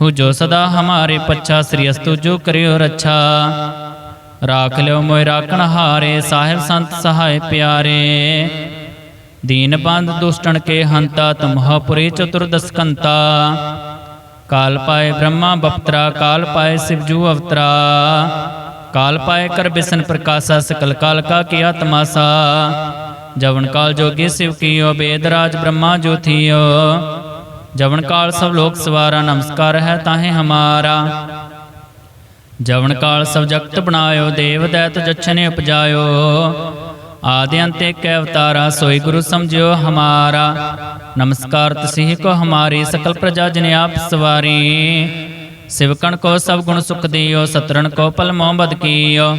ਹੂ ਜੋ ਸਦਾ ਹਮਾਰੇ ਪੱਛਾ ਸ੍ਰੀ ਅਸਤੁ ਜੋ ਕਰਿਓ ਰੱਛਾ। ਰਾਖ ਲਿਓ ਮੋਇ ਰਾਖਣ ਹਾਰੇ, ਸਾਹਿਬ ਸੰਤ ਸਹਾਇ ਪਿਆਰੇ। ਦੀਨ ਬੰਦ ਦੁਸ਼ਟਣ ਕੇ ਹੰਤਾ ਤੁਮਹ ਪੁਰੀ ਚਤੁਰਦਸ ਕੰਤਾ। ਕਾਲ ਪਾਏ ਬ੍ਰਹਮਾ ਬਪਤਰਾ, ਕਾਲ ਪਾਏ ਸਿਵਜੂ ਅਵਤਰਾ। ਕਾਲ ਪਾਏ ਕਰ ਬਿਸਨ ਪ੍ਰਕਾਸ਼ਾ, ਸਕਲ ਕਾਲ ਕਾ ਕੀਆ ਤਮਾਸਾ ਜਵਨ ਕਾਲ ਜੋਗੀ ਸਿਵ ਕੀਓ, ਬੇਦ ਰਾਜ ਬ੍ਰਹਮਾ ਜੋ ਥੀਓ ਜਵਨ ਕਾਲ ਸਭ ਲੋਕ ਸਵਾਰਾ, ਨਮਸਕਾਰ ਹੈ ਤਾਹੇ ਹਮਾਰਾ। ਜਵਨ ਕਾਲ ਸਭ ਜਗਤ ਬਣਾਇਓ, ਦੇਵ ਦੈਤ ਜਛਨੇ ਉਪਜਾਇਓ। ਆਦਿ ਅੰਤ ਏਕ ਅਵਤਾਰਾ, ਸੋਈ ਗੁਰੂ ਸਮਝਿਓ ਹਮਾਰਾ। ਨਮਸਕਾਰ ਤਸਿਹ ਕੋ ਹਮਾਰੀ, ਸਕਲ ਪ੍ਰਜਾ ਜਨ ਆਪ ਸਿਵਕਣ ਕੋ ਸਭ ਗੁਣ ਸੁਖ ਦਿਓ, ਸਤਰਣ ਕੋ ਪਲ ਮੋਹਬਦ ਕੀਓ।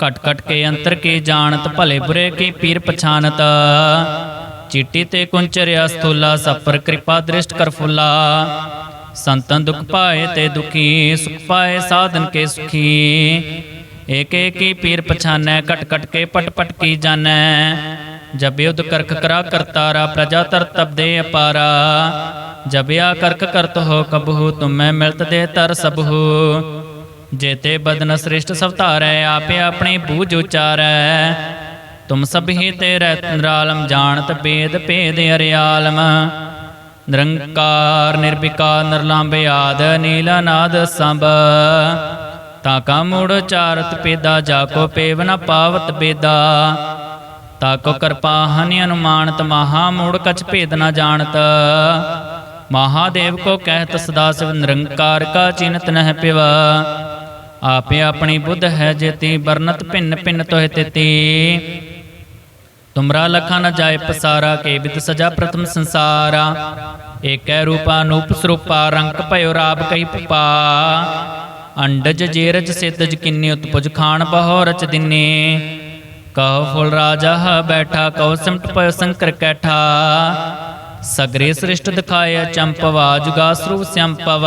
ਕਟ ਕਟ ਕੇ ਅੰਤਰ ਕੀ ਜਾਣਤ, ਭਲੇ ਬੁਰੇ ਕੀ ਪੀਰ ਪਛਾਨਤ। ਚੀਟੀ ਤੇ ਕੁੰਚਰਿਆ ਸਥੂਲਾ ਸਪਰ ਕਿਰਪਾ ਦ੍ਰਿਸ਼ਟ ਕਰ ਫੁੱਲਾ। ਸੰਤਨ ਦੁਖ ਪਾਏ ਤੇ ਦੁਖੀ, ਸੁਖ ਪਾਏ ਸਾਧਨ ਕੇ ਸੁਖੀ। ਏਕ ਏਕ ਪੀਰ ਪਛਾਨੈ ਕਟ ਕਟ ਕੇ ਪਟ ਪਟ ਕੀ ਜਾਣੈ। ਜਬ ਯੁਧ ਕਰਖ ਕਰਾ ਕਰਤਾਰਾ ਪ੍ਰਜਾ ਤਰ ਤਬਦੇ ਅਪਾਰਾ। ਜਬਿਆ ਆ ਕਰਕ ਕਰਤ ਹੋ ਕਬਹੂ, ਤੁਮੈ ਮਿਲਤ ਦੇ ਤਰ ਸਬਹੂ। ਜੇਤੇ ਬਦਨ ਸ੍ਰਿਸ਼ਟ ਸਵਤਾਰੈ, ਆਪੇ ਆਪਣੇ ਬੂਝ ਉਚਾਰੈ। ਤੁਮ ਸਭ ਹੀ ਤੇ ਨਿਰਾਲਮ, ਜਾਣਤ ਬੇਦ ਭੇਦ ਅਰਿਆਲਮ। ਨਿਰੰਕਾਰ, ਨਿਰਵਿਕਾਰ ਨਿਰਲੰਭ ਆਦ ਨੀਲਨਾਦ ਸੰਭ। ਤਾ ਕਾ ਮੂੜ ਚਾਰਤ ਪੇਦਾ, ਜਾ ਕੋ ਪੇਵ ਨ ਪਾਵਤ ਬੇਦਾ। ਤਾ ਕੋ ਕਿਰਪਾ ਹਨਿ ਅਨੁਮਾਨਤ, ਮਹਾ ਮੂੜ ਕਛ ਭੇਦ ਨ ਜਾਣਤ। ਮਹਾਦੇਵ ਕੋ ਕਹਿਤ ਸਦਾ ਸਿਵ, ਨਿਰੰਕਾਰ ਕਾ ਚਿਨਤ ਨਹਿ ਪਿਵਾ। ਆਪੇ ਆਪਣੀ ਬੁੱਧ ਹੈ ਜੇਤੀ ਬਰਨਤ ਭਿੰਨ ਭਿੰਨ ਤੋਹਿ ਤਿਤੀ। ਤੁਮਰਾ ਲਖਾ ਨ ਜਾਏ ਪਸਾਰਾ, ਕੇ ਬਿਦ ਸਜਾ ਪ੍ਰਥਮ ਸੰਸਾਰਾ। ਏਕੈ ਰੂਪਾ ਨੂਪ ਸਰੂਪਾ ਰੰਗ ਭਇਓ ਰਾਬ ਕਈ ਪਪਾ। ਅੰਡਜ ਜੇਰਜ ਸਿੱਧਜ ਕਿੰਨੀ, ਉਤਪੁਜ ਖਾਨ ਬਹੋ ਰਚ ਦਿਨੇ। ਕਹੋ ਫੁਲ ਰਾਜਾ ਹ ਬੈਠਾ, ਕਹੋ ਸਿਮਟ ਪਇਓ ਸੰਕਰ ਕੈਠਾ। ਸਗਰੇ ਸ੍ਰਿਸ਼ਟ ਦਿਖਾਇਆ ਚੰਪਵਾ, ਜੁਗਾ ਸਰੂਪ ਸੰਪਵ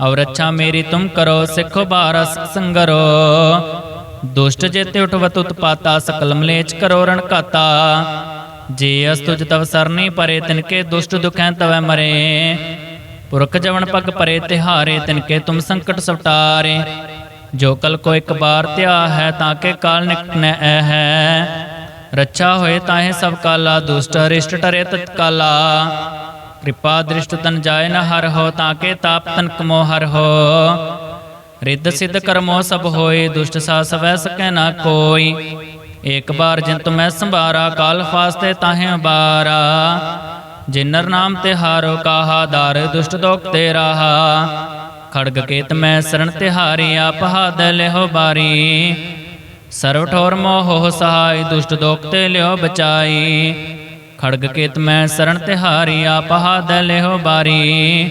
ਔਰ ਅੱਛਾ ਮੇਰੀ ਤੁਮ ਕਰੋ, ਸਿੱਖੋ ਬਾਰਸ ਸੰਗਰੋ। ਦੁਸ਼ਟ ਜੇਤੇ ਉਠਵਤ ਉਤਪਾਤਾ ਸਕਲ ਮਲੇਚ ਕਰੋ ਰਣ ਘਾਤਾ। ਜੇ ਅਸਤੁਜ ਤਵ ਸਰਨੀ ਪਰੇ, ਤਿਨਕੇ ਦੁਸ਼ਟ ਦੁਖੈ ਤਵੈ ਮਰੇ। ਪੁਰਖ ਜਵਨ ਪਗ ਪਰੇ, ਤਿਹਾਰੇ, ਤਿਨਕੇ ਤੁਮ ਸੰਕਟ ਸਵਟਾਰੇ। ਜੋ ਕਲ ਕੋ ਇੱਕ ਬਾਰ ਧਿਆ ਹੈ, ਤਾਂ ਕੇ ਕਾਲ ਨਿਕਟਨੈ ਐ ਹੈ। ਰੱਛਾ ਹੋਏ ਤਾਹੇ ਸਭ ਕਾਲਾ, ਦੁਸ਼ਟ ਅਰਿਸ਼ਟ ਟਰੇ ਤਤਕਾਲਾ ਕਿਰਪਾ ਦ੍ਰਿਸ਼ਟ ਤਨ ਜਾਏ ਨ ਹਰ ਹੋ, ਤਾਂ ਕੇ ਤਾਪ ਤਨ ਕਮੋ ਹਰ ਹੋ। ਰਿੱਧ ਸਿੱਧ ਕਰਮੋ ਸਭ ਹੋਏ, ਦੁਸ਼ਟ ਸਾ ਸਵੈ ਸਕੈ ਨਾ ਕੋਈ। ਇੱਕ ਬਾਰ ਜਿਨ ਤੁਮੈ ਸੰਭਾਰਾ, ਕਾਲ ਫਾਸਤੇ ਤਾਹੇ ਬਾਰਾ ਜਿਨਰ ਨਾਮ ਤੇ ਹਾਰੋ, ਕਾਹਾ ਦਰ, ਦੁਸ਼ਟ ਦੋਖ ਤੇ ਰਾਹਾ। ਖੜਗ ਕੇਤ ਮੈਂ ਸਰਣ ਤਿਹਾਰੀ, ਆਪ ਹਾਦ ਲਿਹੋ ਬਾਰੀ। ਸਰਵ ਠੋਰ ਮੋਹ ਸਹਾਈ, ਦੁਸ਼ਟ ਦੋਖ ਤੇ ਲਿਓ ਬਚਾਈ। ਖੜਗ ਕੇਤ ਮੈਂ ਸਰਣ ਤਿਹਾਰੀ, ਆਪ ਹਾਦ ਲਿਹੋ ਬਾਰੀ।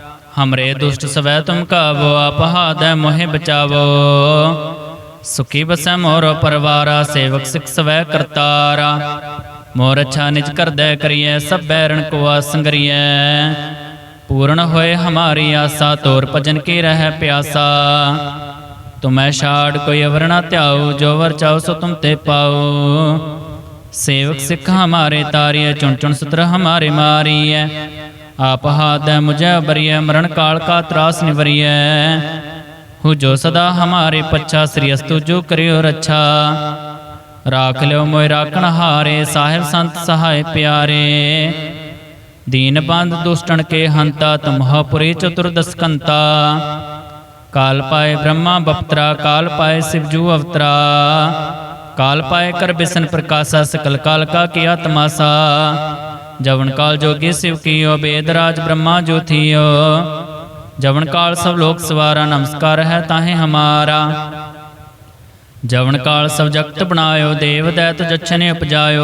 ਹਮਰੇ ਦੁਸ਼ਟ ਸਵੈ ਤੁਮ ਕਾਵੋ ਆਪ ਹਾਦੈ ਮੋਹਿ ਬਚਾਵੋ ਸੁਖੀ ਬਸੈ ਮੋਰ ਪਰਵਾਰਾ ਸੇਵਕ ਸਿਖ ਸਵੈ ਕਰਤਾਰਾ ਮੋਰ ਅੱਛਾ ਨਿਜ ਕਰਦੈ ਕਰੀਐ ਸਭ ਬੈਰਣ ਕੋ ਆਸੰਗਰੀਐ ਪੂਰਨ ਹੋਏ ਹਮਾਰੀ ਆਸਾ ਤੋਰ ਭਜਨ ਕੀ ਰਹਿ ਪਿਆਸਾ ਤੁਮੈ ਛਾੜ ਕੋਈ ਅਵਰ ਨਾ ਧਿਆਉ ਜੋ ਵਰ ਚਾਉ ਸੋ ਤੁਮ ਤੇ ਪਾਉ ਸੇਵਕ ਸਿੱਖ ਹਮਾਰੇ ਤਾਰੀਐ ਚੁਣ ਚੁਣ ਸਤਰ ਹਮਾਰੇ ਮਾਰੀਐ ਆਪ ਹਾਦੈ ਮੁਝੈ ਬਰੀਐ ਮਰਨ ਕਾਲ ਕਾ ਤਰਾਸ ਨਿਵਰੀਐ। ਹੂ ਜੋ ਸਦਾ ਹਮਾਰੇ ਪੱਛਾ, ਸ੍ਰੀ ਅਸਤੁ ਜੋ ਕਰਿਓ ਰੱਛਾ। ਰਾਖ ਲਿਓ ਮੋਇ ਰਾਖਣ ਹਾਰੇ, ਸਾਹਿਬ ਸੰਤ ਸਹਾਇ ਪਿਆਰੇ। ਦੀਨ ਬੰਦ ਦੁਸ਼ਟਣ ਕੇ ਹੰਤਾ ਤੁਮਹ ਚਤੁਰਦਸਕੰਤਾ ਕਾਲ ਪਾਏ ਬ੍ਰਹਮਾ ਬਪਤਰਾ, ਕਾਲ ਪਾਏ ਸਿਵਜੂ ਅਵਤਰਾ। ਕਾਲ ਪਾਏ ਕਰ ਬਿਸਨ ਪ੍ਰਕਾਸ਼ਾ, ਸਕਲ ਕਾਲ ਕਾ ਕੀਆ ਤਮਾਸਾ ਜਵਨ ਕਾਲ ਜੋਗੀ ਸਿਵ ਕੀਓ ਬੇਦ ਰਾਜ ਬ੍ਰਹਮਾ ਜੋ ਜਵਨ ਕਾਲ ਸਭ ਲੋਕ ਸਵਾਰਾ, ਨਮਸਕਾਰ ਹੈ ਤਾਹੇ ਹਮਾਰਾ। ਜਵਨ ਕਾਲ ਸਭ ਜਗਤ ਬਣਾਇਓ, ਦੇਵ ਦੈਤ ਜਛਨੇ ਉਪਜਾਇਓ।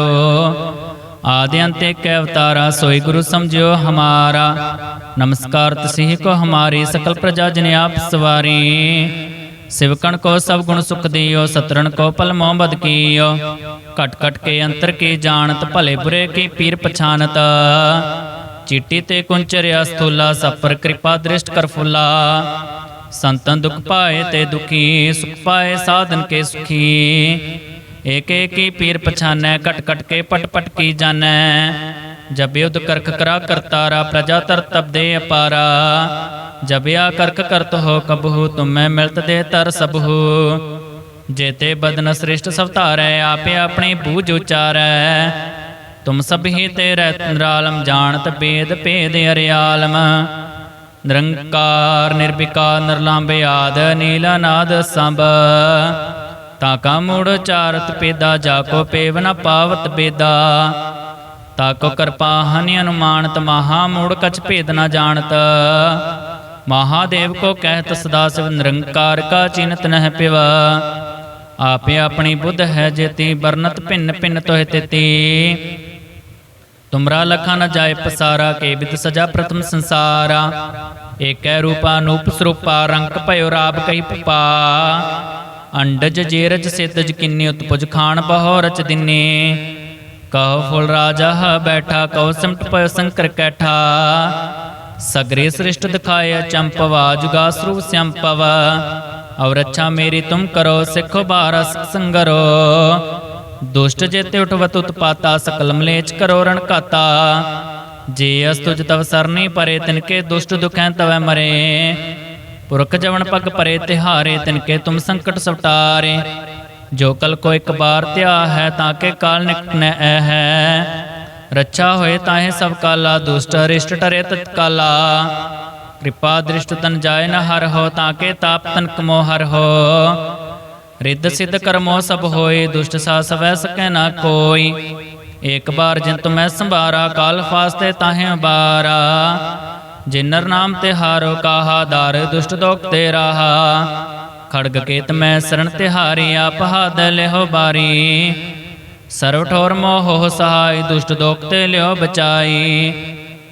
ਆਦਿ ਅੰਤ ਕੈ ਅਵਤਾਰਾ, ਸੋਈ ਗੁਰੂ ਸਮਝਿਓ ਹਮਾਰਾ। ਨਮਸਕਾਰ ਤਸਿਹ ਕੋ ਹਮਾਰੀ, ਸਕਲ ਪ੍ਰਜਾ ਜਨ ਆਪ ਸਵਾਰੀ। ਸਿਵਕਣ ਕੋ ਸਭ ਗੁਣ ਸੁਖ ਦਿਓ, ਸਤਰਣ ਕੋ ਪਲ ਮੋਹ ਕੀਓ। ਕਟ ਕਟ ਕੇ ਅੰਤਰ ਕੀ ਜਾਣਤ ਭਲੇ ਬੁਰੇ ਕੀ ਪੀਰ ਪਛਾਨਤ ਚੀਟੀ ਤੇ ਕੁੰਚਰਿਆ ਸਥੂਲਾ ਸਪਰ ਕਿਰਪਾ ਦ੍ਰਿਸ਼ਟ ਕਰ ਫੁੱਲਾ ਸੰਤਨ ਦੁਖ ਪਾਏ ਤੇ ਦੁਖੀ ਸੁਖ ਪਾਏ ਸਾਧਨ ਕੇ ਸੁਖੀ ਏਕ ਏਕੀ ਪੀਰ ਪਛਾਨੈ ਕਟ ਕਟ ਕੇ ਪਟ ਪਟ ਕੀ ਜਾਣੈ ਜਬ ਯੁਧ ਕਰਖ ਕਰਾ ਕਰਤਾਰਾ ਪ੍ਰਜਾ ਤਰ ਤਬ ਦੇ ਅਪਾਰਾ ਜਬ ਆ ਕਰਖ ਕਰਤ ਹੋ ਕਬਹੂ ਤੁਮੈ ਮਿਲਤ ਦੇ ਤਰ ਸਬਹੂ ਜੇਤੇ ਬਦਨ ਸ੍ਰਿਸ਼ਟ ਸਭ ਧਾਰੈ, ਆਪੇ ਆਪਣੇ ਬੂਝ ਉਚਾਰੈ। ਤੁਮ ਸਭ ਤੇ ਰਹਿ ਜਾਣਤ ਬੇਦ ਭੇਦ ਅਰਿਆਲਮ। ਨਿਰੰਕਾਰ, ਨਿਰਵਿਕਾਰ ਨਿਰਲੰਭ ਆਦ ਨੀਲਨਾਦ ਸੰਭ। ਤਾ ਕਾ ਮੂੜ ਚਾਰਤ ਪੇਦਾ, ਜਾ ਕੋ ਪੇਵ ਨ ਪਾਵਤ ਬੇਦਾ। ਤਾ ਕੋ ਕਿਰਪਾ ਹਨਿ ਅਨੁਮਾਨਤ, ਮਹਾ ਮੂੜ ਕਛ ਭੇਦ ਨ ਜਾਣਤ। ਮਹਾਦੇਵ ਕੋ ਕਹਿਤ ਸਦਾ ਸਿਵ, ਨਿਰੰਕਾਰ ਕਾ ਚਿੰਤ ਨਹਿ ਪਿਵਾ। ਆਪੇ ਆਪਣੀ ਬੁੱਧ ਹੈ ਜੇਤੀ ਬਰਨਤ ਭਿੰਨ ਭਿੰਨ ਤੋਹਿ ਤੇਤੀ ਤੁਮਰਾ ਲਖਾ ਨ ਜਾਏ ਪਸਾਰਾ, ਕੇ ਬਿਦ ਸਜਾ ਪ੍ਰਥਮ ਸੰਸਾਰਾ। ਏਕੈ ਰੂਪਾ ਨੂਪ ਸਰੂਪਾ ਰੰਗ ਭਇਓ ਰਾਬ ਕਹੀ ਪਪਾ। ਅੰਡਜ ਜੇਰਜ ਸਿੱਧਜ ਕਿੰਨੀ, ਉਤਪੁਜ ਖਾਣ ਬਹੋ ਰਚ ਦਿਨੇ। ਕਹੋ ਫੁਲ ਰਾਜਾ ਹ ਬੈਠਾ, ਕਹੋ ਸਿਮਟ ਪਇਓ ਸੰਕਰ ਕੈਠਾ। ਸਗਰੇ ਸ੍ਰਿਸ਼ਟ ਦਿਖਾਏ ਚੰਪਵਾ ਜੁਗਾ ਸਰੂਪ ਸੰਪਵ ਔਰ ਅੱਛਾ ਮੇਰੀ ਤੁਮ ਕਰੋ, ਸਿੱਖੋ ਬਾਰਸ ਸੰਗਰੋ ਦੁਸ਼ਟ ਜੇਤੇ ਉਠਵਤ ਉਤਪਾਤਾ ਸਕਲ ਮਲੇਚ ਕਰੋ ਰਣ ਘਾਤਾ। ਜੇ ਅਸਤੁਜ ਤਵ ਸਰਨੀ ਪਰੇ ਤਿਨਕੇ ਦੁਸ਼ਟ ਦੁਖੈ ਤਵੈ ਮਰੇ। ਪੁਰਖ ਜਵਨ ਪਗ ਪਰੇ, ਤਿਹਾਰੇ ਤਿਨਕੇ ਤੁਮ ਸੰਕਟ ਸਵਟਾਰੇ। ਜੋ ਕਲ ਕੋ ਇੱਕ ਬਾਰ ਧਿਆ ਹੈ, ਤਾਂ ਕੇ ਕਾਲ ਨਿਕਟ ਐ ਹੈ। ਰੱਛਾ ਹੋਏ ਤਾਹੇ ਸਭ ਕਾਲਾ, ਦੁਸ਼ਟ ਅਰਿਸ਼ਟ ਟਰੇ ਤਤਕਾਲਾ। ਕਿਰਪਾ ਦ੍ਰਿਸ਼ਟ ਤਨ ਜਾਏ ਨ ਹਰ ਹੋ ਤਾਂ ਕੇ ਤਾਪ ਤਨ ਕਮੋ ਹਰ ਹੋ। ਰਿੱਧ ਸਿੱਧ ਕਰਮੋ ਸਭ ਹੋਏ, ਦੁਸ਼ਟ ਸਾ ਸਵੈ ਸਕੈ ਨਾ ਕੋਈ। ਇੱਕ ਬਾਰ ਜਿਨ ਤੁਮੈ ਸੰਭਾਰਾ, ਕਾਲ ਫਾਸਤੇ ਤਾਹੇ ਬਾਰਾ ਜਿਨਰ ਨਾਮ ਤੇ ਹਾਰੋ ਕਾਹਾ, ਦਰ ਦੁਸ਼ਟ ਦੋਖ ਤੇ ਰਾਹਾ। ਖੜਗ ਕੇਤ ਮੈਂ ਸਰਣ ਤਿਹਾਰੀ, ਆਪ ਹਾਦ ਲਿਹੋ ਬਾਰੀ। ਸਰਵ ਠੋਰ ਮੋਹ ਸਹਾਈ, ਦੁਸ਼ਟ ਦੋਖ ਤੇ ਲਿਓ ਬਚਾਈ।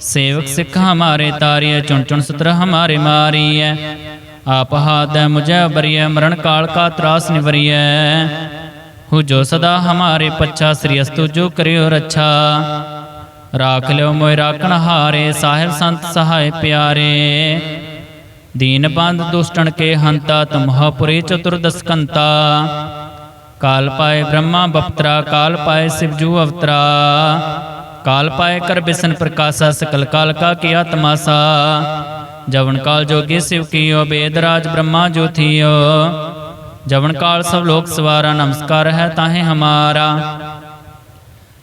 ਸੇਵਕ ਸਿੱਖ ਹਮਾਰੇ ਤਾਰੀਐ, ਚੁਣ ਚੁਣ ਸਤਰ ਹਮਾਰੇ ਮਾਰੀਐ। ਆਪ ਹਾਦੈ ਮੁਝੈ ਬਰੀਐ ਮਰਨ ਕਾਲ ਕਾ ਤਰਾਸ ਨਿਵਰੀਐ। ਹੂ ਜੋ ਸਦਾ ਹਮਾਰੇ ਪੱਛਾ, ਸ੍ਰੀ ਅਸਤੁ ਜੋ ਕਰਿਓ ਰੱਛਾ। ਰਾਖ ਲਿਓ ਮੋਇ ਰਾਖਣ ਹਾਰੇ, ਸਾਹਿਬ ਸੰਤ ਸਹਾਇ ਪਿਆਰੇ। ਦੀਨ ਬੰਦ ਦੁਸ਼ਟਣ ਕੇ ਹੰਤਾ ਤੁਮਹ ਪੁਰੀ ਚਤੁਰਦਸ ਕੰਤਾ। ਕਾਲ ਪਾਏ ਬ੍ਰਹਮਾ ਬਪਤਰਾ, ਕਾਲ ਪਾਏ ਸਿਵਜੂ ਅਵਤਰਾ ਕਾਲ ਪਾਏ ਕਰ ਬਿਸਨ ਪ੍ਰਕਾਸ਼ਾ ਸਕਲ ਕਾਲ ਕਾ ਕੀਆ ਤਮਾਸਾ ਜਵਨ ਕਾਲ ਜੋਗੀ ਸਿਵ ਕੀਓ ਬੇਦ ਰਾਜ ਬ੍ਰਹਮਾ ਜੋ ਥੀਓ ਜਵਨ ਕਾਲ ਸਭ ਲੋਕ ਸਵਾਰਾ ਨਮਸਕਾਰ ਹੈ ਤਾਹੇ ਹਮਾਰਾ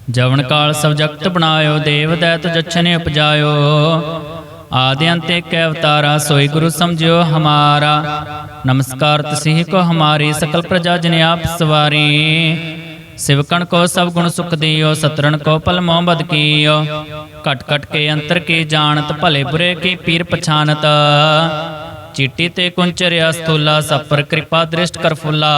ਜਵਨ ਕਾਲ ਸਭ ਜਗਤ ਬਣਾਇਓ ਦੇਵ ਦੈਤ ਜਛਨੇ ਉਪਜਾਇਓ ਆਦਿ ਅੰਤ ਏਕ ਅਵਤਾਰਾ ਸੋਈ ਗੁਰੂ ਸਮਝਿਓ ਹਮਾਰਾ ਨਮਸਕਾਰ ਤਸਿਹ ਕੋ ਹਮਾਰੀ ਸਕਲ ਸਿਵਕਣ ਕੋ ਸਭ ਗੁਣ ਸੁਖ ਦਿਓ ਸਤਰਨ ਕੋ ਪਲ ਮੋਹ ਬਦ ਕੀਓ। ਕਟ ਕਟ ਕੇ ਅੰਤਰ ਕੀ ਜਾਣਤ, ਭਲੇ ਬੁਰੇ ਕੀ ਪੀਰ ਪਛਾਨਤ। ਚੀਟੀ ਤੇ ਕੁੰਚਰਿਆ ਸਥੂਲਾ ਸਪਰ ਕਿਰਪਾ ਦ੍ਰਿਸ਼ਟ ਕਰ ਫੁੱਲਾ।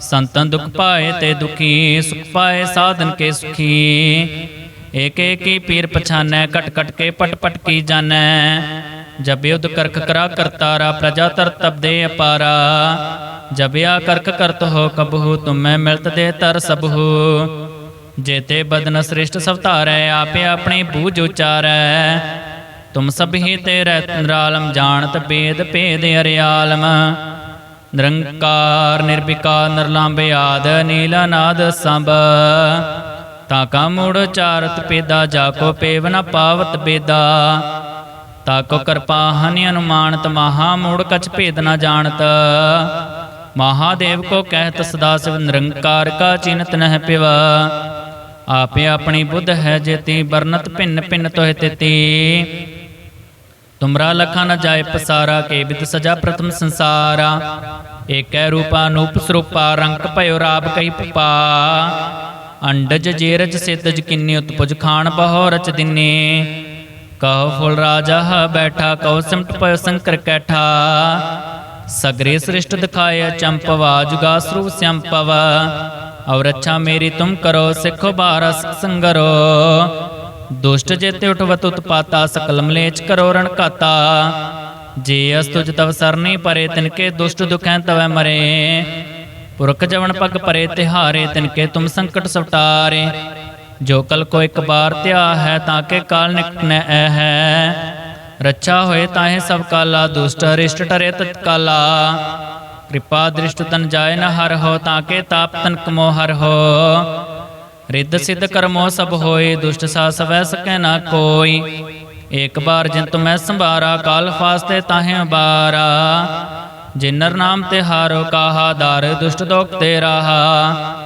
ਸੰਤਨ ਦੁਖ ਪਾਏ ਤੇ ਦੁਖੀ, ਸੁਖ ਪਾਏ ਸਾਧਨ ਕੇ ਸੁਖੀ। ਏਕ ਕੀ ਪੀਰ ਪਛਾਨੈ ਕਟ ਕਟ ਕੇ ਪਟ ਪਟ ਕੀ ਜਾਣੈ। ਜਬ ਕਰਕ ਕਰਾ ਕਰਤਾਰਾ ਪ੍ਰਜਾ ਤਰ ਤਬਦੇ ਅਪਾਰਾ। ਜਬ ਆ ਕਰਤ ਹੋ ਕਬਹੂ, ਤੁਮੈ ਮਿਲਤ ਦੇ ਤਰ ਸਬਹੂ। ਜੇਤੇ ਬਦਨ ਸ੍ਰਿਸ਼ਟ ਸਭ ਆਪੇ ਆਪਣੀ ਬੂਝ ਉਚਾਰੈ। ਤੁਮ ਸਭ ਤੇ ਰਹਿ ਜਾਣਤ ਬੇਦ ਭੇਦ ਅਰਿਆਲਮ। ਨਿਰੰਕਾਰ, ਨਿਰਵਿਕਾਰ ਨਿਰਲੰਭ ਆਦ ਨੀਲਾਨਾਦ ਸੰਭ। ਤਾ ਕਾ ਮੂੜ ਚਾਰਤ ਪੇਦਾ, ਜਾ ਕੋ ਪੇਵ ਨ ਪਾਵਤ ਬੇਦਾ। ਤਾਕੋ ਕਿਰਪਾ ਹਨਿ ਅਨੁਮਾਨਤ, ਮਹਾ ਮੂੜ ਕਛ ਭੇਦ ਨਾ ਜਾਣਤ। ਮਹਾਦੇਵ ਕੋ ਕਹਿਤ ਸਦਾ ਸਿਵ ਨਿਰੰਕਾਰ ਕਾ ਚਿੰਤ ਨਹਿ ਪਿਵ। ਆਪੇ ਆਪਣੀ ਬੁੱਧ ਹੈ ਜੇਤੀ ਬਰਨਤ ਭਿੰਨ ਭਿੰਨ ਤੋਹਿ ਤਿਤੀ। ਤੁਮਰਾ ਲਖਾ ਨ ਜਾਏ ਪਸਾਰਾ, ਕੇ ਬਿਦ ਸਜਾ ਪ੍ਰਥਮ ਸੰਸਾਰਾ। ਏਕੈ ਰੂਪਾ ਨੂਪ ਸਰੂਪਾ ਰੰਗ ਭਇਓ ਰਾਬ ਕਈ ਪਪਾ। ਅੰਡਜ ਜੇਰਜ ਸਿੱਧਜ ਕਿੰਨੀ, ਉਤਪੁਜ ਖਾਣ ਬਹੋ ਰਚ ਦਿਨੇ। ਕਹੋ ਫੁਲ ਰਾਜਾ ਬੈਠਾ, ਕਹੋ ਸਿਮਟ ਪਇਓ ਸੰਕਰ ਕੈਠਾ। ਸਗਰੇ ਸ੍ਰਿਸ਼ਟ ਦਿਖਾਏ ਚੰਪਵਾ ਜੁਗਾ ਸਰੂਪ ਸੰਪਵ ਔਰ ਅੱਛਾ ਮੇਰੀ ਤੁਮ ਕਰੋ, ਸਿੱਖੋ ਬਾਰਸ ਸੰਗਰੋ। ਦੁਸ਼ਟ ਜੇਤੇ ਉਠਵਤ ਉਤਪਾਤਾ, ਸਕਲ ਮਲੇਚ ਕਰੋ ਰਣ ਘਾਤਾ। ਜੇ ਅਸ ਤੁਜ ਤਵ ਸਰਨੀ ਪਰੇ ਤਿਨਕੇ ਦੁਸ਼ਟ ਦੁਖੈ ਤਵੈ ਮਰੇ। ਪੁਰਖ ਜਵਨ ਪਗ ਪਰੇ, ਤਿਹਾਰੇ ਤਿਨਕੇ ਤੁਮ ਸੰਕਟ ਸਵਟਾਰੇ। ਜੋ ਕਲ ਕੋ ਇੱਕ ਬਾਰ ਧਿਆ ਹੈ ਤਾਂ ਕੇ ਕਾਲ ਨਿਕਟ ਹੈ। ਰੱਛਾ ਹੋਏ ਤਾਹੇ ਸਭ ਕਾਲਾ, ਦੁਸ਼ਟ ਅਰਿਸ਼ਟ ਟਰੇ ਤਤਕਾਲਾ ਕਿਰਪਾ ਦ੍ਰਿਸ਼ਟ ਤਨ ਜਾਏ ਨ ਹਰ ਹੋ ਤਾਂ ਕੇ ਤਾਪ ਤਨ ਕਮੋ ਹਰ ਹੋ। ਰਿੱਧ ਸਿੱਧ ਕਰਮੋ ਸਭ ਹੋਏ, ਦੁਸ਼ਟ ਸਾ ਸਵੈ ਸਕੈ ਨਾ ਕੋਈ। ਇੱਕ ਬਾਰ ਜਿਨ ਤੁਮੈ ਸੰਭਾਰਾ, ਕਾਲ ਫਾਸਤੇ ਤਾਹੇ ਬਾਰਾ ਜਿਨਰ ਨਾਮ ਤੇ ਹਾਰੋ ਕਾਹਾ, ਦਰ ਦੁਸ਼ਟ ਦੋਖ ਤੇ ਰਾਹਾ।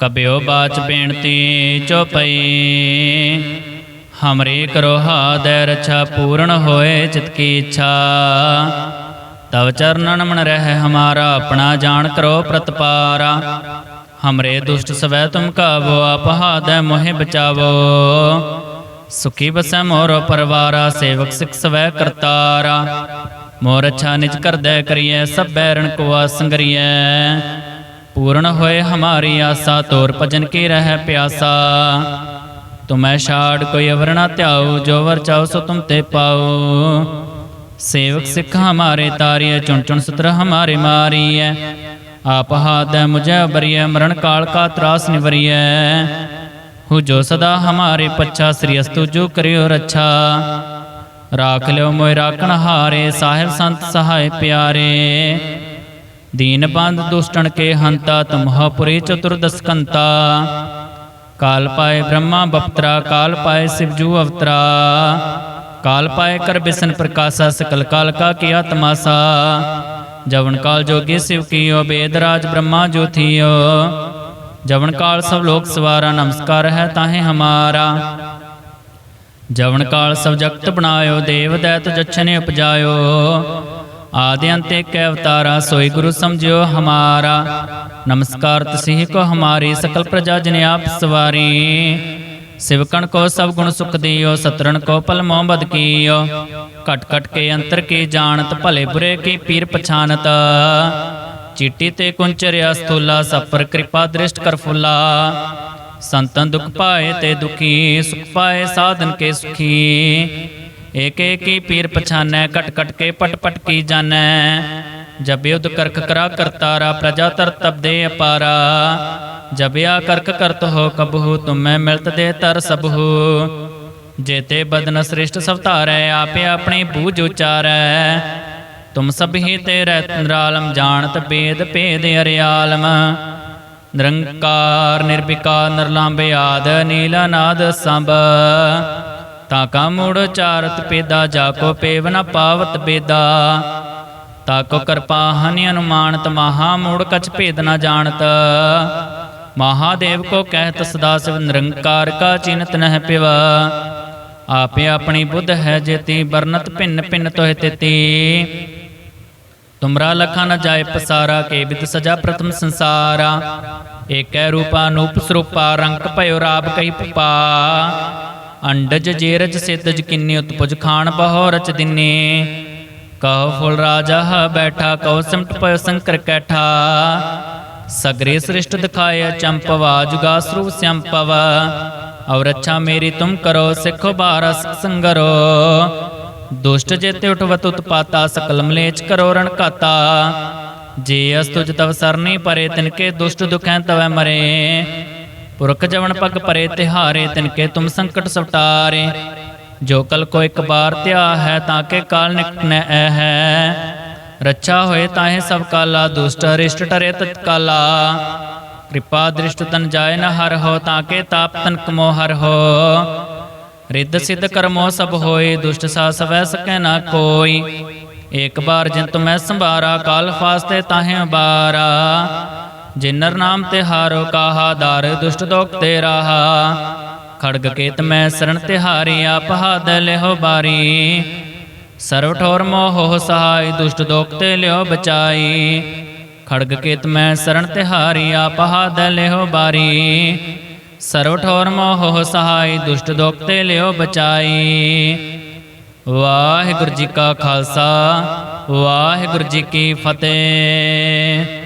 ਕਬਿਓ ਬਾਚ ਬੇਨਤੀ ਚੋਪਈ ਹਮਰੇ ਕਰੋ ਹਾਦੈ ਰਛਾ ਪੂਰਨ ਹੋਏ ਚਿਤ ਕੀ ਇੱਛਾ। ਤਵ ਚਰਨਨ ਮਨ ਰਹਿ ਹਮਾਰਾ ਆਪਣਾ ਜਾਣ ਕਰੋ ਪ੍ਰਤਪਾਰਾ। ਹਮਰੇ ਦੁਸ਼ਟ ਸਵੈ ਤੁਮ ਕਾਵੋ ਆਪ ਹਾਦੈ ਮੋਹਿ ਬਚਾਵੋ। ਸੁਖੀ ਬਸੈ ਮੋਰ ਪਰਵਾਰਾ ਸੇਵਕ ਸਿਖ ਸਵੈ ਕਰਤਾਰਾ। ਮੋਰ ਅੱਛਾ ਨਿਜ ਕਰਦੈ ਕਰੀਐ ਸਭ ਬੈਰਣ ਕੋ ਆਸੰਗਰੀਐ ਪੂਰਨ ਹੋਏ ਹਮਾਰੀ ਆਸਾ, ਤੋਰ ਭਜਨ ਕੀ ਰਹਿ ਪਿਆਸਾ। ਤੁਮੈ ਛਾੜ ਕੋਈ ਅਵਰ ਧਿਆਉ, ਜੋ ਵਰ ਚਾਉ ਸੋ ਤੁਮ ਤੇ ਪਾਉ। ਸੇਵਕ ਸਿੱਖ ਹਮਾਰੇ ਤਾਰੀਐ, ਚੁਣ ਚੁਣ ਸਤਰ ਹਮਾਰੇ ਮਾਰੀਐ। ਆਪ ਹਾਦੈ ਮੁਝੈ ਬਰੀਐ, ਮਰਨ ਕਾਲ ਕਾ ਤਰਾਸ ਨਿਵਰੀਐ। ਹੂ ਜੋ ਸਦਾ ਹਮਾਰੇ ਪੱਛਾ, ਸ੍ਰੀ ਅਸਤੁ ਜੋ ਕਰਿਓ ਰੱਛਾ। ਰਾਖ ਲਿਓ ਮੋਇ ਰਾਖਣ ਹਾਰੇ, ਸਾਹਿਬ ਸੰਤ ਸਹਾਇ ਪਿਆਰੇ। ਦੀਨ ਬੰਦ ਦੁਸ਼ਟਣ ਕੇ ਹੰਤਾ ਤੁਮਹ ਪੁਰੀ ਕਾਲ ਪਾਏ ਬ੍ਰਹਮਾ ਬਪਤਰਾ, ਕਾਲ ਪਾਏ ਸਿਵਜੂ ਅਵਤਰਾ। ਕਾਲ ਪਾਏ ਕਰ ਬਿਸਨ ਪ੍ਰਕਾਸ਼ਾ, ਸਕਲ ਕਾਲ ਕਾ ਕੀਆ ਤਮਾਸਾ ਜਵਨ ਕਾਲ ਜੋਗੀ ਸਿਵ ਕੀਓ, ਬੇਦ ਰਾਜ ਬ੍ਰਹਮਾ ਜੋ ਜਵਨ ਕਾਲ ਸਭ ਲੋਕ ਸਵਾਰਾ, ਨਮਸਕਾਰ ਹੈ ਤਾਹੇ ਹਮਾਰਾ। ਜਵਨ ਕਾਲ ਸਭ ਜਗਤ ਬਣਾਇਓ, ਦੇਵ ਦੈਤ ਜਛਨੇ ਉਪਜਾਇਓ। ਆਦਿ ਅੰਤ ਏਕ ਅਵਤਾਰਾ, ਸੋਈ ਗੁਰੂ ਸਮਝਿਓ ਹਮਾਰਾ। ਨਮਸਕਾਰ ਤਸਿਹ ਕੋ ਹਮਾਰੀ, ਸਕਲ ਪ੍ਰਜਾ ਜਨ ਆਪ ਸਵਾਰੀ। ਸਿਵਕਣ ਕੋ ਸਭ ਗੁਣ ਸੁਖ ਦਿਓ ਸਤਰਨ ਕੋ ਪਲ ਮੋਹ ਕੀਓ। ਕਟ ਕਟ ਕੇ ਅੰਤਰ ਕੀ ਜਾਣਤ, ਭਲੇ ਬੁਰੇ ਕੀ ਪੀਰ ਪਛਾਨਤ। ਚੀਟੀ ਤੇ ਕੁੰਚਰਿਆ ਸਥੂਲਾ ਸਪਰ ਕਿਰਪਾ ਦ੍ਰਿਸ਼ਟ ਕਰ ਫੁੱਲਾ। ਸੰਤਨ ਦੁਖ ਪਾਏ ਤੇ ਦੁਖੀ, ਸੁਖ ਪਾਏ ਸਾਧਨ ਕੇ ਸੁਖੀ। ਏਕ ਏਕੀ ਪੀਰ ਪਛਾਨੈ ਕਟ ਕਟ ਕੇ ਪਟ ਪਟ ਕੀ ਜਾਣੈ। ਜਬ ਯੁਧ ਕਰਖ ਕਰਾ ਕਰਤਾਰਾ ਪ੍ਰਜਾ ਤਰ ਤਬ ਦੇ ਅਪਾਰਾ। ਜਬਿਆ ਕਰਖ ਕਰਤ ਹੋ ਕਬਹੂ, ਤੁਮੈ ਮਿਲਤ ਦੇ ਤਰ ਸਬਹੂ। ਜੇਤੇ ਬਦਨ ਸ੍ਰਿਸ਼ਟ ਸਵਤਾਰੈ ਆਪੇ ਆਪਣੀ ਬੂਝ ਉਚਾਰੈ। ਤੁਮ ਸਭ ਹੀ ਤੇ ਨਿਰਾਲਮ, ਜਾਣਤ ਬੇਦ ਭੇਦ ਅਰਿਆਲਮ। ਨਿਰੰਕਾਰ, ਨਿਰਵਿਕਾਰ, ਨਿਰਲੰਭ ਆਦ ਨੀਲਨਾਦ ਸੰਭ। ਤਾ ਕਾ ਮੂੜ ਚਾਰਤ ਪੇਦਾ, ਜਾ ਕੋ ਪੇਵ ਨ ਪਾਵਤ ਬੇਦਾ। ਤਾ ਕੋ ਕਿਰਪਾ ਹਨਿ ਅਨੁਮਾਨਤ, ਮਹਾ ਮੂੜ ਕਛ ਭੇਦ ਨ ਜਾਣਤ। ਮਹਾਦੇਵ ਕੋ ਕਹਿਤ ਸਦਾ ਸਿਵ ਨਿਰੰਕਾਰ ਕਾ ਚਿੰਤ ਨਹਿ ਪਿਵ। ਆਪੇ ਆਪਣੀ ਬੁੱਧ ਹੈ ਜੇਤੀ ਬਰਨਤ ਭਿੰਨ ਭਿੰਨ ਤੋਹਿ ਤੇਤੀ। ਤੁਮਰਾ ਲਖਾ ਨ ਜਾਏ ਪਸਾਰਾ, ਕੇ ਬਿਦ ਸਜਾ ਪ੍ਰਥਮ ਸੰਸਾਰਾ। ਏਕੈ ਰੂਪਾ ਨੂਪ ਸਰੂਪਾ, ਰੰਗ ਭਇਓ ਰਾਬ ਕਈ ਪਪਾ। ਅੰਡਜ ਜੇਰਜ ਸਿੱਧਜ ਕਿੰਨੀ ਉਤਪੁਜ ਖਾਨ ਬਹੋ ਰਚ ਦਿਨੇ। ਕਹੋ ਫੁਲ ਰਾਜਾ ਬੈਠਾ, ਕਹੋ ਸਿਮਟ ਪਇਓ ਸੰਕਰ ਕੈਠਾ। ਸਗਰੇ ਸ੍ਰਿਸ਼ਟ ਦਿਖਾਏ ਚੰਪਵਾ ਜੁਗਾ ਸਰੂਪ ਸੰਪਵ ਔਰ ਅੱਛਾ ਮੇਰੀ ਤੁਮ ਕਰੋ, ਸਿੱਖੋ ਬਾਰਸ ਸੰਗਰੋ। ਦੁਸ਼ਟ ਜੇਤੇ ਉਠਵਤ ਉਤਪਾਤਾ, ਸਕਲ ਮਲੇਚ ਕਰੋ ਰਣ ਘਾਤਾ। ਜੇ ਅਸ ਤੁਜ ਤਵ ਸਰਨੀ ਪਰੇ ਤਿਨਕੇ ਦੁਸ਼ਟ ਦੁਖੈ ਤਵੈ ਮਰੇ। ਪੁਰਖ ਜਵਨ ਪਗ ਪਰੇ ਤਿਹਾਰੇ ਤਿਨਕੇ ਤੁਮ ਸੰਕਟ ਸਵਟਾਰੇ। ਜੋ ਕਲ ਕੋ ਇੱਕ ਬਾਰ ਧਿਆ ਹੈ, ਤਾਂ ਕੇ ਕਾਲ ਨਿਕਟਨੈ ਐ ਹੈ ਰੱਛਾ ਹੋਏ ਤਾਹੇ ਸਭ ਕਾਲਾ, ਦੁਸ਼ਟ ਅਰਿਸ਼ਟ ਟਰੇ ਤਤਕਾਲਾ। ਕਿਰਪਾ ਦ੍ਰਿਸ਼ਟ ਤਨ ਜਾਏ ਨ ਹਰ ਹੋ, ਤਾਂ ਕੇ ਤਾਪ ਤਨ ਕਮੋ ਹਰ ਹੋ। ਰਿੱਧ ਸਿੱਧ ਕਰਮੋ ਸਭ ਹੋਏ, ਦੁਸ਼ਟ ਸਾ ਸਵੈ ਸਕੈ ਨਾ ਕੋਈ। ਏਕ ਬਾਰ ਜਿਨ ਤੁਮੈ ਸੰਭਾਰਾ, ਕਾਲ ਫਾਸਤੇ ਤਾਹੇ ਬਾਰਾ ਜਿਨਰ ਨਾਮ ਤੇ ਹਾਰੋ ਕਾਹਾ, ਦਰ ਦੁਸ਼ਟ ਦੋਖ ਤੇ ਰਾਹਾ। ਖੜਗ ਕੇਤ ਮੈਂ ਸਰਣ ਤਿਹਾਰੀ, ਆਪ ਹਾਦ ਲਿਹੋ ਬਾਰੀ। ਸਰਵ ਠੋਰ ਮੋਹ ਸਹਾਈ, ਦੁਸ਼ਟ ਦੋਖ ਤੇ ਲਿਓ ਬਚਾਈ। ਖੜਗ ਕੇਤ ਮੈਂ ਸਰਣ ਤਿਹਾਰੀ, ਆਪ ਹਾਦ ਲਿਹੋ ਬਾਰੀ। ਸਰਵ ਠੋਰ ਮੋਹ ਸਹਾਈ, ਦੁਸ਼ਟ ਦੋਖ ਤੇ ਲਿਓ ਬਚਾਈ। ਵਾਹਿਗੁਰੂ ਜੀ ਕਾ ਖਾਲਸਾ, ਵਾਹਿਗੁਰੂ ਜੀ ਕੀ ਫਤਿਹ।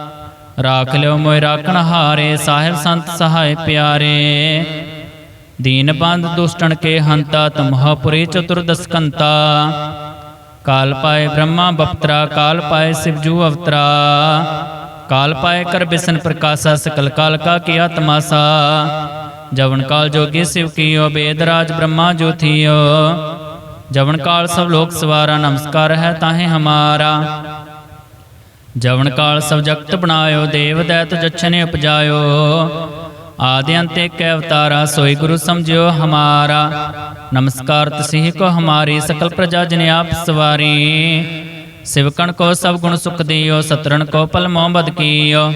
ਰਾਖ ਲਿਓ ਮੋਇ ਰਾਖਣ ਹਾਰੇ ਸਾਹਿਬ ਸੰਤ ਸਹਾਇ ਪਿਆਰੇ ਦੀਨ ਬੰਦ ਦੁਸ਼ਟਣ ਕੇ ਹੰਤਾ ਤੁਮਹਾਪੁਰੀ ਚਤੁਰਦਸਕੰਤਾ ਕਾਲ ਪਾਏ ਬ੍ਰਹਮਾ ਬਪਤਰਾ ਕਾਲ ਪਾਏ ਸਿਵਜੂ ਅਵਤਰਾ ਕਾਲ ਪਾਏ ਕਰ ਬਿਸਨ ਪ੍ਰਕਾਸ਼ਾ ਸਕਲ ਕਾਲ ਕਾ ਕੀਆ ਤਮਾਸਾ ਜਵਨ ਕਾਲ ਜੋਗੀ ਸਿਵ ਕੀਓ ਬੇਦ ਰਾਜ ਬ੍ਰਹਮਾ ਜੋ ਥੀਓ ਜਵਨ ਕਾਲ ਸਭ ਲੋਕ ਸਵਾਰਾ ਨਮਸਕਾਰ ਹੈ ਤਾਹੇ ਹਮਾਰਾ ਜਵਨ ਕਾਲ ਸਭ ਬਣਾਇਓ, ਦੇਵ ਦੈਤ ਜਛਨੇ ਉਪਜਾਇਓ। ਆਦਿ ਅੰਤ ਏਕ ਅਵਤਾਰਾ, ਸੋਈ ਗੁਰੂ ਸਮਝਿਓ ਹਮਾਰਾ। ਨਮਸਕਾਰ ਤਸਿਹ ਕੋ ਹਮਾਰੀ, ਸਕਲ ਪ੍ਰਜਾ ਜਨ ਆਪ ਸਵਾਰੀ। ਸਿਵਕਣ ਕੋ ਸਭ ਗੁਣ ਸੁਖ ਦਿਓ ਸਤਰਨ ਕੋ ਪਲ ਮੋਹਬਦ ਕੀਓ।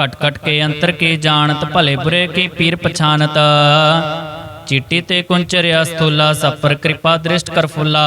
ਘਟ ਘਟ ਕੇ ਅੰਤਰ ਕੀ ਜਾਣਤ, ਭਲੇ ਬੁਰੇ ਕੀ ਪੀਰ ਪਛਾਨਤ। ਚੀਟੀ ਤੇ ਕੁੰਚਰਿਆ ਸਥੂਲਾ ਸਫ਼ਰ ਕਿਰਪਾ ਦ੍ਰਿਸ਼ਟ ਕਰ ਫੁੱਲਾ।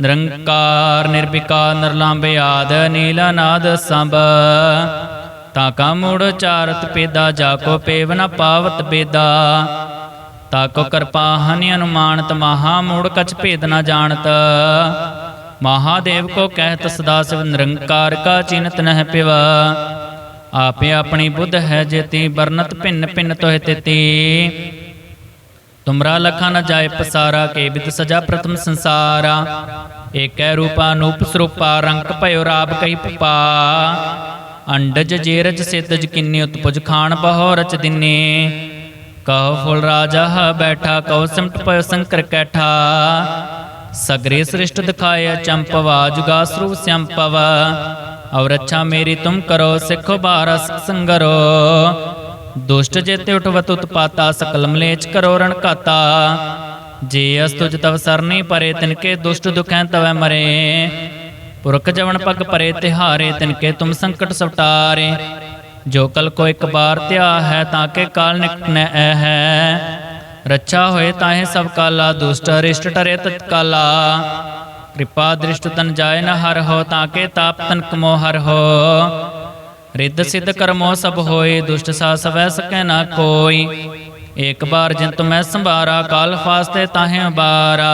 ਨਿਰੰਕਾਰ ਨਿਰਵਿਕਾਰ ਨਿਰਲੰਭ ਆਦ ਨੀਲਨਾਦ ਸੰਭ। ਤਾ ਕਾ ਮੂੜ ਚਾਰਤ ਪੇਦਾ, ਜਾ ਕੋ ਪੇਵ ਨ ਪਾਵਤ ਬੇਦਾ। ਤਾ ਕੋ ਕਿਰਪਾ ਹਨਿ ਅਨੁਮਾਨਤ, ਮਹਾ ਮੂੜ ਕਛ ਭੇਦ ਨ ਜਾਣਤ। ਮਹਾਦੇਵ ਕੋ ਕਹਿਤ ਸਦਾ ਸਿਵ, ਨਿਰੰਕਾਰ ਕਾ ਚਿੰਤ ਨਹਿ ਪਿਵ। ਆਪੇ ਆਪਣੀ ਬੁੱਧ ਹੈ ਜੇਤੀ ਬਰਨਤ ਭਿੰਨ ਭਿੰਨ ਤੋਹਿ ਤੇਤੀ। ਤੁਮਰਾ ਲਖਾ ਨ ਜਾਏ ਪਸਾਰਾ ਕੇ ਬਿਦ ਸਜਾ ਪ੍ਰਥਮ ਸੰਸਾਰਾ। ਏਕੈ ਰੂਪਾ ਨੂਪ ਸਰੂਪਾ, ਰੰਗ ਭਇਓ ਰਾਬ ਕਹੀ ਪਪਾ। ਅੰਡਜ ਜੇਰਜ ਸਿੱਧਜ ਕਿੰਨੇ, ਉਤਪੁਜ ਖਾਨ ਬਹੋ ਰਚ ਦਿਨੇ। ਕਹੋ ਫੁਲ ਰਾਜਾ ਹ ਬੈਠਾ, ਕਹੋ ਸਿਮਟ ਪਇਓ ਸੰਕਰ ਕੈਠਾ। ਸਗਰੇ ਸ੍ਰਿਸ਼ਟ ਦਿਖਾਏ ਚੰਪਵਾ ਜੁਗਾ ਸਰੂਪ ਸੰਪਵ ਔਰ ਅੱਛਾ ਮੇਰੀ ਤੁਮ ਕਰੋ, ਸਿੱਖੋ ਬਾਰਸ ਸੰਗਰੋ। ਦੁਸ਼ਟ ਜੇਤੇ ਉਠਵਤ ਉਤਪਾਤਾ ਸਕਲ ਮਲੇਚ ਕਰੋ ਰਣ ਘਾਤਾ। ਜੇ ਅਸ ਤੁਜ ਤਵ ਸਰਨੀ ਪਰੇ, ਤਿਨਕੇ ਦੁਸ਼ਟ ਦੁਖੈ ਤਵੈ ਮਰੇ। ਪੁਰਖ ਜਵਨ ਪਗ ਪਰੇ, ਤਿਹਾਰੇ, ਤਿਨਕੇ ਤੁਮ ਸੰਕਟ ਸਵਟਾਰੇ। ਜੋ ਕਲ ਕੋ ਇੱਕ ਬਾਰ ਧਿਆ ਹੈ, ਤਾਂ ਕੇ ਕਾਲ ਨਿਕਟ ਨ ਐ ਹੈ। ਰੱਛਾ ਹੋਏ ਤਾਹੇ ਸਭ ਕਾਲਾ, ਦੁਸ਼ਟ ਅਰਿਸ਼ਟ ਟਰੇ ਤਤਕਾਲਾ ਕਿਰਪਾ ਦ੍ਰਿਸ਼ਟ ਤਨ ਜਾਏ ਨ ਹਰ ਹੋ, ਤਾਂ ਕੇ ਤਾਪ ਤਨ ਕਮੋ ਹਰ ਹੋ। ਰਿੱਧ ਸਿੱਧ ਕਰਮੋ ਸਭ ਹੋਏ, ਦੁਸ਼ਟ ਸਾ ਸਵੈ ਸਕੈ ਨਾ ਕੋਈ। ਏਕ ਬਾਰ ਜਿਨ ਤੁਮੈ ਸੰਭਾਰਾ, ਕਾਲ ਫਾਸਤੇ ਤਾਹੇ ਬਾਰਾ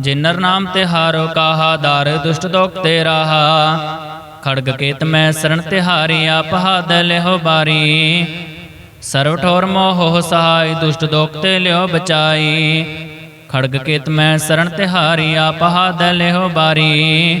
ਜਿਨਰ ਨਾਮ ਤੇ ਹਾਰੋ ਕਾਹਾ, ਦਰ ਦੁਸ਼ਟ ਦੋਖ ਤੇ ਰਾਹਾ। ਖੜਗ ਕੇਤ ਮੈਂ ਸਰਣ ਤਿਹਾਰੀ ਆਪ ਹਾਦ ਲਿਹੋ ਬਾਰੀ। ਸਰਵ ਠੋਰ ਮੋਹ ਸਹਾਈ, ਦੁਸ਼ਟ ਦੋਖ ਤੇ ਲਿਓ ਬਚਾਈ। ਖੜਗ ਕੇਤ ਮੈਂ ਸਰਣ ਤਿਹਾਰੀ ਆਪ ਹਾਦ ਲਿਓ ਬਾਰੀ।